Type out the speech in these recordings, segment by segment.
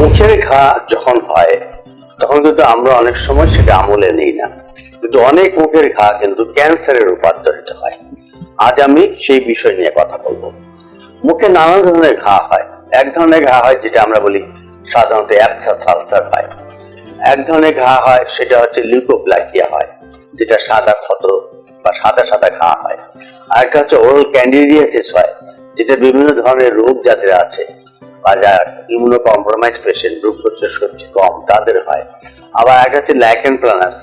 মুখের ঘা যখন হয়, তখন কিন্তু আমরা অনেক সময় সেটা আমলে নিই না। কিন্তু অনেক মুখের ঘা কিন্তু ক্যান্সারে রূপান্তরিত হয়। আজ আমি সেই বিষয় নিয়ে কথা বলব। মুখে নানা ধরনের ঘা হয়। এক ধরনের ঘা হয় যেটা আমরা বলি সাধারণত অ্যাপথা সালসার হয়। এক ধরনের ঘা হয়, সেটা হচ্ছে লিউকোপ্লাকিয়া হয়, যেটা সাদা ক্ষত বা সাদা সাদা ঘা হয়। আরেকটা হচ্ছে ওরাল ক্যান্ডিডিয়াসিস হয়, যেটা বিভিন্ন ধরনের রোগ যাদের আছে যারা ইমিউনো কম্প্রোমাইজ পেশেন্ট রোগ প্রতিরোধ শক্তি কম, তাদের হয়। আবার একটা হচ্ছে ল্যাকেন প্লানাস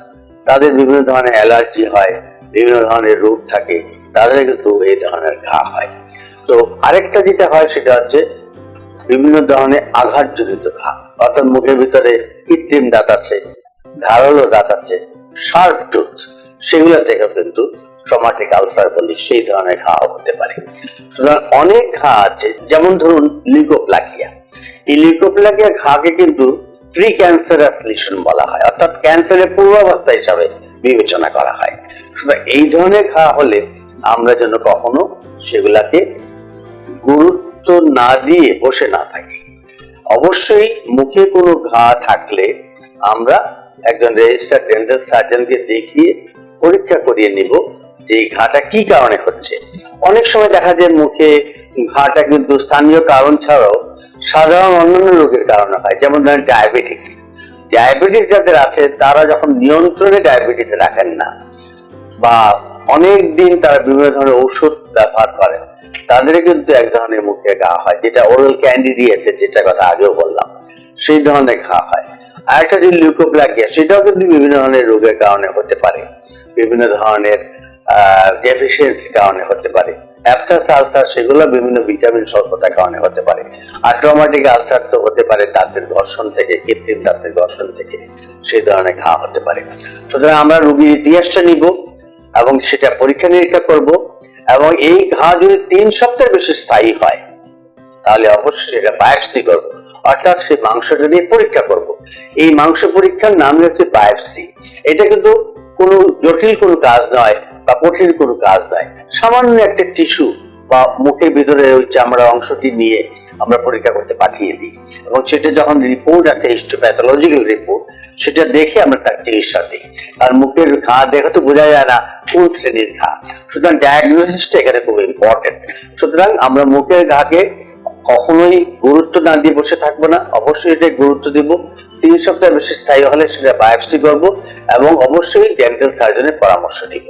তাদের বিভিন্ন ধরনের অ্যালার্জি হয়, বিভিন্ন ধরনের রোগ থাকে, তাদের কিন্তু এই ধরনের ঘা হয়। তো আরেকটা যেটা হয় সেটা হচ্ছে বিভিন্ন ধরনের আঘাতজনিত ঘা, অর্থাৎ মুখের ভিতরে কৃত্রিম দাঁত আছে, ধারালো দাঁত আছে শার্প টুথ সেগুলো থেকে কিন্তু সমাটিক আলসার বলি, সেই ধরনের ঘা হতে পারে। সুতরাং অনেক ঘা আছে, যেমন ধরুন লিউকোপ্লাকিয়া এই লিউকোপ্লাকিয়া ঘাকে কিন্তু প্রি ক্যান্সারাস লিশন বলা হয়, অর্থাৎ ক্যান্সারের পূর্বাবস্থা হিসাবে বিবেচনা করা হয়। সুতরাং এই ধরনের ঘা হলে আমরা যেন কখনো সেগুলাকে গুরুত্ব না দিয়ে বসে না থাকি। অবশ্যই মুখে কোনো ঘা থাকলে আমরা একজন রেজিস্টার ডেন্টাল সার্জনকে দেখিয়ে পরীক্ষা করিয়ে নিব যে ঘাটা কি কারণে হচ্ছে? অনেক সময় দেখা যায় মুখে ঘাটা কিন্তু স্থানীয় কারণ ছাড়াও সাধারণ অন্যান্য রোগের কারণে হয়, যেমন ধরেন ডায়াবেটিস ডায়াবেটিস যাদের আছে, তারা যখন নিয়ন্ত্রণে ডায়াবেটিস রাখেন না, বা অনেক দিন তারা বিভিন্ন ধরনের ঔষধ ব্যবহার করেন তাদের কিন্তু এক ধরনের মুখে ঘা হয়, যেটা ওরাল ক্যান্ডিডিয়াসের যেটা কথা আগেও বললাম, সেই ধরনের ঘা হয়। আর একটা যে লিউকোপ্লাকিয়া সেটাও কিন্তু বিভিন্ন ধরনের রোগের কারণে হতে পারে। বিভিন্ন ধরনের ডেফিসিয়েন্সি কারণে হতে পারে। অ্যাপথাস আলসার সেগুলো বিভিন্ন ভিটামিন স্বল্পতার কারণে হতে পারে। আর আলসার তো হতে পারে দাঁতের ঘর্ষণ থেকে, কৃত্রিম দাঁতের ঘর্ষণ থেকে, সেই ধরনের ঘা হতে পারে। সুতরাং আমরা রোগীর ইতিহাসটা নিব এবং সেটা পরীক্ষা নিরীক্ষা করব এবং এই ঘা যদি তিন সপ্তাহের বেশি স্থায়ী হয়, তাহলে অবশ্যই সেটা বায়োপসি করব। অর্থাৎ সেই মাংসটা নিয়ে পরীক্ষা করব। এই মাংস পরীক্ষার নাম হচ্ছে বায়োপসি এটা কিন্তু কোনো জটিল কোনো কাজ নয়। বা কঠিন কোনো কাজ নয় সামান্য একটা টিস্যু বা মুখের ভিতরে ওই চামড়া অংশটি নিয়ে আমরা পরীক্ষা করতে পাঠিয়ে দিই। এবং সেটা যখন রিপোর্ট আসে হিস্টোপ্যাথোলজিক্যাল রিপোর্ট সেটা দেখে আমরা তার চিকিৎসা দিই। আর মুখের ঘা দেখে তো বোঝা যায় না, কোন শ্রেণির ঘা। সুতরাং ডায়াগনোসিসটা এখানে খুব ইম্পর্টেন্ট সুতরাং আমরা মুখের ঘাকে কখনোই গুরুত্ব না দিয়ে বসে থাকব না। অবশ্যই এটা গুরুত্ব দিব। তিন সপ্তাহ বেশি স্থায়ী হলে সেটা বায়োপসি করব এবং অবশ্যই ডেন্টাল সার্জনের পরামর্শ নিব।